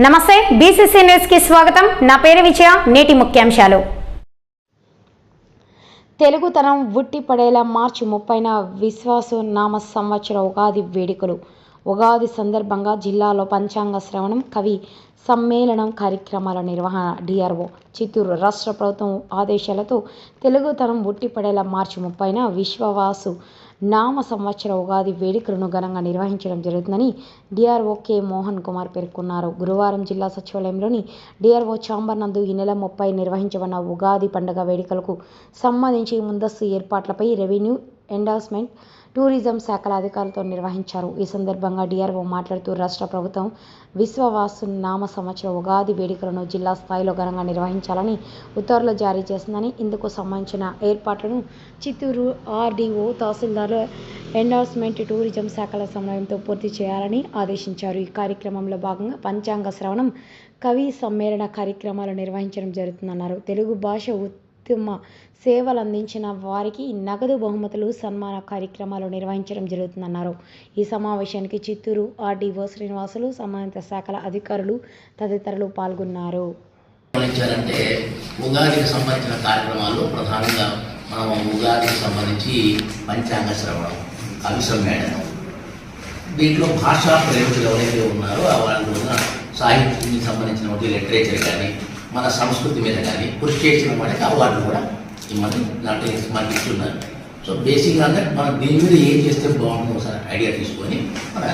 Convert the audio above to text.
నమస్తే బీసీసీ న్యూస్కి స్వాగతం. నా పేరు విజయ నేటి ముఖ్యాంశాలు. తెలుగుతనం ఉట్టి పడేలా మార్చి ముప్పైన విశ్వాసు నామ సంవత్సర ఉగాది వేడుకలు. ఉగాది సందర్భంగా జిల్లాలో పంచాంగ శ్రవణం కవి సమ్మేళనం కార్యక్రమాల నిర్వహణ డిఆర్ఓ చిత్తూరు రాష్ట్ర ప్రభుత్వం ఆదేశాలతో తెలుగుతనం ఉట్టిపడేలా మార్చి ముప్పైన విశ్వవాసు నామ సంవత్సర ఉగాది వేడుకలను ఘనంగా నిర్వహించడం జరుగుతుందని డిఆర్ఓ కె. మోహన్ కుమార్ పేర్కొన్నారు. గురువారం జిల్లా సచివాలయంలోని డిఆర్ఓ చాంబర్ నందు ఈ నెల ముప్పై నిర్వహించబడిన ఉగాది పండుగ వేడుకలకు సంబంధించి ముందస్తు ఏర్పాట్లపై రెవెన్యూ ఎండార్స్మెంట్ టూరిజం శాఖల అధికారులతో నిర్వహించారు. ఈ సందర్భంగా డిఆర్ఓ మాట్లాడుతూ రాష్ట్ర ప్రభుత్వం విశ్వవాసు నామ సంవత్సర ఉగాది వేడుకలను జిల్లా స్థాయిలో ఘనంగా నిర్వహించాలని ఉత్తర్వులు జారీ చేసిందని ఇందుకు సంబంధించిన ఏర్పాట్లను Chittoor RDO tahsildar endorsement tourism శాఖల సమన్వయంతో పూర్తి చేయాలని ఆదేశించారు. ఈ కార్యక్రమంలో భాగంగా పంచాంగ శ్రవణం కవి సమ్మేళన కార్యక్రమాలు నిర్వహించడం జరుగుతుందన్నారు. తెలుగు భాష ఉత్తమ సేవలు అందించిన వారికి నగదు బహుమతులు సన్మాన కార్యక్రమాలు నిర్వహించడం జరుగుతుందన్నారు. ఈ సమావేశానికి చిత్తూరు ఆర్డీఓ శ్రీనివాసులు సంబంధిత శాఖల అధికారులు తదితరులు పాల్గొన్నారు. గమనించారంటే ఉగాదికి సంబంధించిన కార్యక్రమాలు ప్రధానంగా మనం ఉగాదికి సంబంధించి పంచాంగ శ్రవణం కవి సమ్మేళనం దీంట్లో భాషా ప్రేమికులు ఎవరైతే ఉన్నారో ఆ వాళ్ళు సాహిత్యానికి సంబంధించినటువంటి లిటరేచర్ కానీ మన సంస్కృతి మీద కానీ కృషి చేసిన వాళ్ళకి అవార్డులు కూడా ఇమ్మని దాంట్లో మనకి ఇస్తున్నారు. సో బేసిక్గా అంటే మనం దీని మీద ఏం చేస్తే బాగుంటుందో ఒకసారి ఐడియా తీసుకొని మనం